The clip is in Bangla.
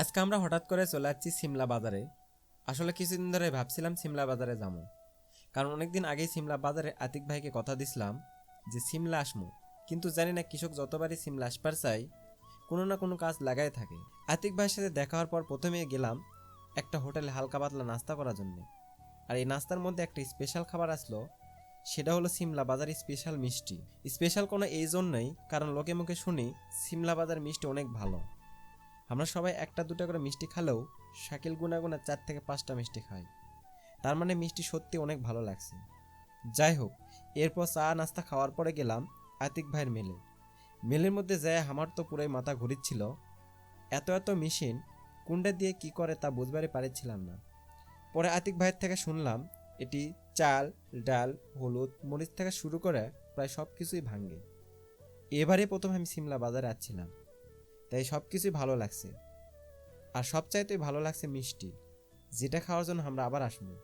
আজকে আমরা হঠাৎ করে চলে যাচ্ছি সিমলা বাজারে। আসলে কিছুদিন ধরে ভাবছিলাম সিমলা বাজারে যাব। কারণ অনেকদিন আগেই সিমলা বাজারে আতিক ভাইকে কথা দিছিলাম যে, সিমলা আসমু। কিন্তু জানি না কৃষক যতবারই সিমলা আসবার চাই কোনো না কোনো কাজ লাগাই থাকে। আতিক ভাইয়ের সাথে দেখা হওয়ার পর প্রথমে গেলাম একটা হোটেলে হালকা পাতলা নাস্তা করার জন্য। আর এই নাস্তার মধ্যে একটা স্পেশাল খাবার আসলো, সেটা হলো সিমলা বাজার স্পেশাল মিষ্টি। স্পেশাল কোনো এই জন্যই, কারণ লোকে মুখে শুনি সিমলা বাজার মিষ্টি অনেক ভালো। আমরা সবাই একটা, দুটো করে মিষ্টি খালেও শাকিল গুনাগুনা চার থেকে পাঁচটা মিষ্টি খাই। তার মানে মিষ্টি সত্যি অনেক ভালো লাগছে। যাই হোক, এরপর চা নাস্তা খাওয়ার পরে গেলাম আতিক ভাইয়ের মেলে। মেলের মধ্যে যায় আমার তো পুরাই মাথা ঘুরিচ্ছিল। এত এত মেশিন কোনটা দিয়ে কি করে তা বুঝবারই পারছিলাম না। পরে আতিক ভাইয়ের থেকে শুনলাম এটি চাল, ডাল, হলুদ, মরিচ থেকে শুরু করে প্রায় সব কিছুই ভাঙে। এবারে প্রথম আমি সিমলা বাজারে আসছিলাম। তাই সব কিছুই ভালো লাগছে। আর সবচাইতে ভালো লাগছে মিষ্টি। যেটা খাওয়ার জন্য আমরা আবার আসব।